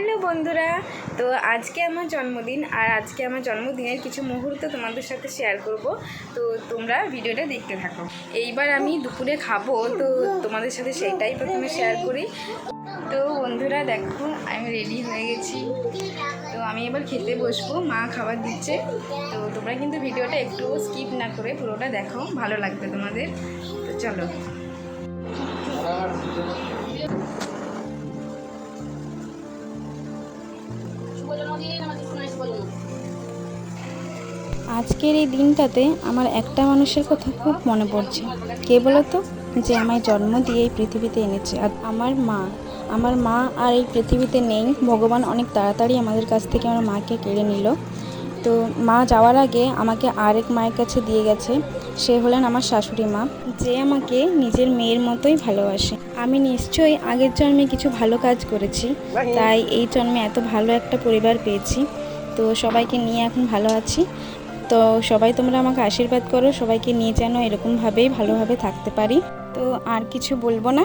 Hello বন্ধুরা, তো আজকে আমার জন্মদিন আর আজকে আমার জন্মদিনের কিছু মুহূর্ত তোমাদের সাথে শেয়ার করব। তো তোমরা ভিডিওটা দেখতে থাকো। এইবার আমি দুপুরে খাব, তো তোমাদের সাথে সেটাই প্রথমে শেয়ার করি। তো বন্ধুরা, দেখো, আমি রেডি হয়ে গেছি। তো আমি এবার খেতে বসবো, মা খাবার দিচ্ছে। তো তোমরা কিন্তু ভিডিওটা একটু স্কিপ না করে পুরোটা দেখো, ভালো লাগবে তোমাদের। তো চলো। আজকের এই দিনটাতে আমার একটা মানুষের কথা খুব মনে পড়ছে। কে বলো তো যে আমায় জন্ম দিয়ে এই পৃথিবীতে এনেছে। আর আমার মা আমার মা আর এই পৃথিবীতে নেই। ভগবান অনেক তাড়াতাড়ি আমাদের কাছ থেকে আমার মাকে কেড়ে নিল। তো মা যাওয়ার আগে আমাকে আরেক মায়ের কাছে দিয়ে গেছে। সে হলেন আমার শাশুড়ি মা, যে আমাকে নিজের মেয়ের মতোই ভালোবাসে। আমি নিশ্চয়ই আগের জন্মে কিছু ভালো কাজ করেছি। তাই এই জন্মে এত ভালো একটা পরিবার পেয়েছি। তো সবাইকে নিয়ে এখন ভালো আছি। তো সবাই তোমরা আমাকে আশীর্বাদ করো, সবাইকে নিয়ে যেন এরকমভাবেই ভালোভাবে থাকতে পারি। তো আর কিছু বলব না,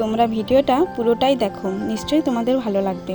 তোমরা ভিডিওটা পুরোটাই দেখো, নিশ্চয়ই তোমাদের ভালো লাগবে।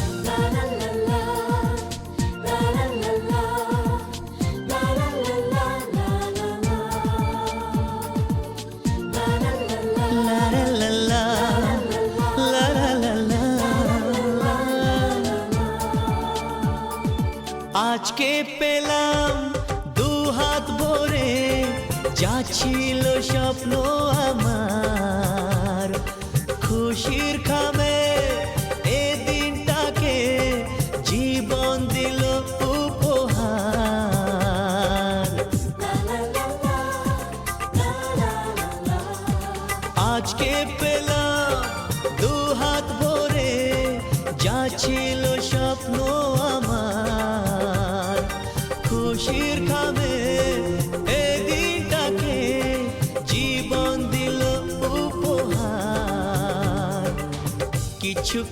আজকে পেলাম দু হাত ভরে যা ছিল স্বপ্ন আমার। খুশির খামে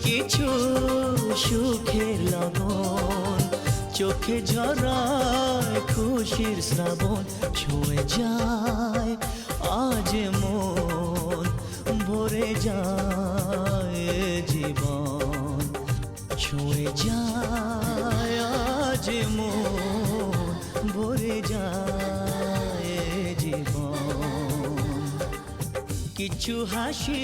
কিছু সুখের লগন চোখে ঝরায় খুশির শ্রাবণ, ছুঁয়ে যায় আজ মন, ভরে যায় জীবন, ছুঁয়ে যায় আজ মন, ভরে যায় জীবন। কিছু হাসি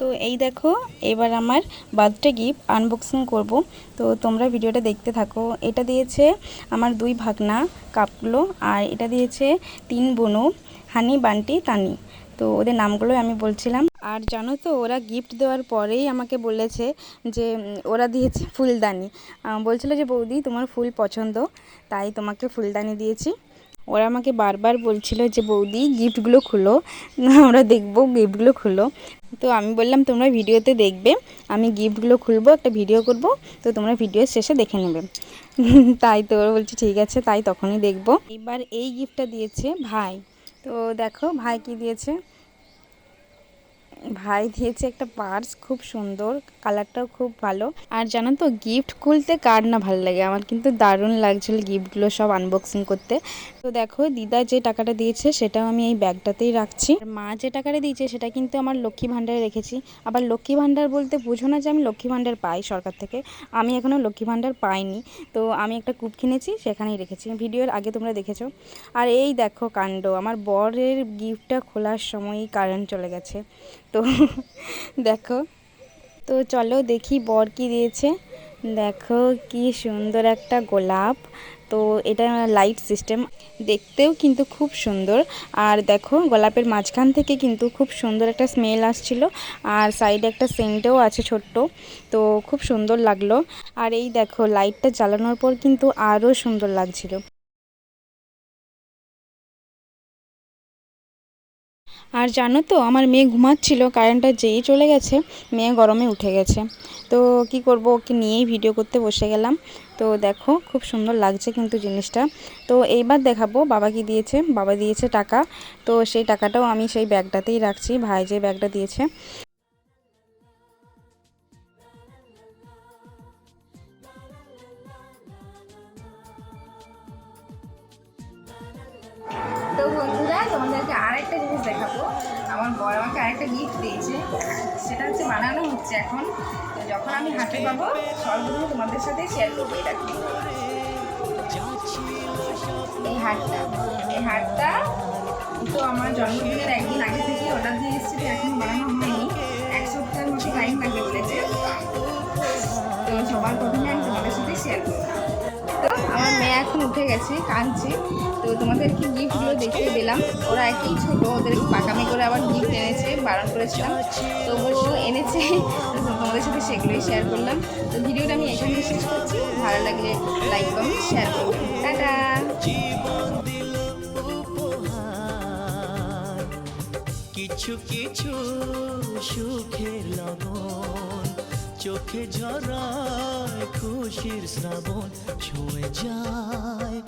তো এই দেখো, এবার আমার বার্থডে গিফট আনবক্সিং করব। তো তোমরা ভিডিওটা দেখতে থাকো। এটা দিয়েছে আমার দুই ভাগনা কাপগুলো আর এটা দিয়েছে তিন বোনু, হানি, বান্টি, তানি। তো ওদের নামগুলো আমি বলছিলাম। আর জানো তো, ওরা গিফট দেওয়ার পরেই আমাকে বলেছে যে, ওরা দিয়েছে ফুলদানি। বলছিল যে, বৌদি, তোমার ফুল পছন্দ, তাই তোমাকে ফুলদানি দিয়েছি। ওরা আমাকে বারবার বলছিল যে, বৌদি, গিফটগুলো খুলো। আমরা দেখব, গিফটগুলো খুলো। তো আমি বললাম, তোমরা ভিডিওতে দেখবে, আমি গিফটগুলো খুলবো, একটা ভিডিও করব, তো তোমরা ভিডিও শেষে দেখে নেবে। তাই তো ওরা বলছে, ঠিক আছে, তাই তখনই দেখব। এবার এই গিফটটা দিয়েছে ভাই। তো দেখো, ভাই কি দিয়েছে? ভাই দিয়েছে একটা পার্স, খুব সুন্দর, কালারটাও খুব ভালো। আর জানো তো গিফট খুলতে কার না ভালো লাগে? আমার কিন্তু দারুণ লাগছিল গিফটগুলো সব আনবক্সিং করতে। তো দেখো, দিদা যে টাকাটা দিয়েছে, সেটাও আমি এই ব্যাগটাতেই রাখছি। মা যে টাকাটা দিয়েছে, সেটা কিন্তু আমার লক্ষ্মী ভাণ্ডারে রেখেছি। আবার লক্ষ্মী ভাণ্ডার বলতে বুঝো না যে আমি লক্ষ্মী ভাণ্ডার পাই সরকার থেকে। আমি এখনও লক্ষ্মী ভাণ্ডার পাইনি। তো আমি একটা কূপ কিনেছি, সেখানেই রেখেছি। ভিডিওর আগে তোমরা দেখেছ। আর এই দেখো কাণ্ড, আমার বরের গিফটটা খোলার সময়ই কারেন্ট চলে গেছে। তো দেখো, তো চলো দেখি বর কি দিয়েছে। দেখো কি সুন্দর একটা গোলাপ। তো এটা লাইট সিস্টেম দেখতেও কিন্তু খুব সুন্দর। আর দেখো, গোলাপের মাঝখান থেকে কিন্তু খুব সুন্দর একটা স্মেল আসছিল। আর সাইডে একটা সেন্টও আছে ছোট্ট। তো খুব সুন্দর লাগল। আর এই দেখো লাইটটা জ্বালানোর পর কিন্তু আরও সুন্দর লাগছিল। আর জানো তো, আমার মেয়ে ঘুমাচ্ছিল কারেন্টটা যেই চলে গেছে, মেয়ে গরমে উঠে গেছে। তো কি করব, ওকে নিয়েই ভিডিও করতে বসে গেলাম। তো দেখো, খুব সুন্দর লাগছে কিন্তু জিনিসটা। তো এইবার দেখাবো, বাবা কি দিয়েছে? বাবা দিয়েছে টাকা। তো সেই টাকাটাও আমি সেই ব্যাগটাতেই রাখছি, ভাই যে ব্যাগটা দিয়েছে। আরেকটা জিনিস দেখাবো। আমার বর আমাকে আরেকটা গিফট দিয়েছে। সেটা হচ্ছে বানানো হচ্ছে এখন। যখন আমি হাতে পাবো সর্বপ্রথম তোমাদের সাথে শেয়ার করব এটা এই হারটা এই হারটা তো আমার জন্মদিনের একদিন আগে থেকে অর্ডার দিয়ে এসেছে, তো এখন বানানো হয়নি। এক সপ্তাহের মতো টাইম লাগবে বলেছে। তো সবার প্রথমে আমি তোমাদের সাথে শেয়ার করব। আমার মেয়ে এখন উঠে গেছে, কাঁদছে। তো তোমাদেরকে গিফটগুলো দেখিয়ে দিলাম। ওরা একই ছোট, ওদের পাকামি করে আবার গিফট এনেছে, বারণ করেছিলাম। তবুও এনেছে। তো তোমাদের সাথে সেগুলোই শেয়ার করলাম। তো ভিডিওটা আমি এখানে শেষ করছি। ভালো লাগলে লাইক কমেন্ট শেয়ার করবেন টাটা! কিছু কিছু সুখের লগন চোখে ঝরায় খুশির শ্রাবণ ছুঁয়ে যায়।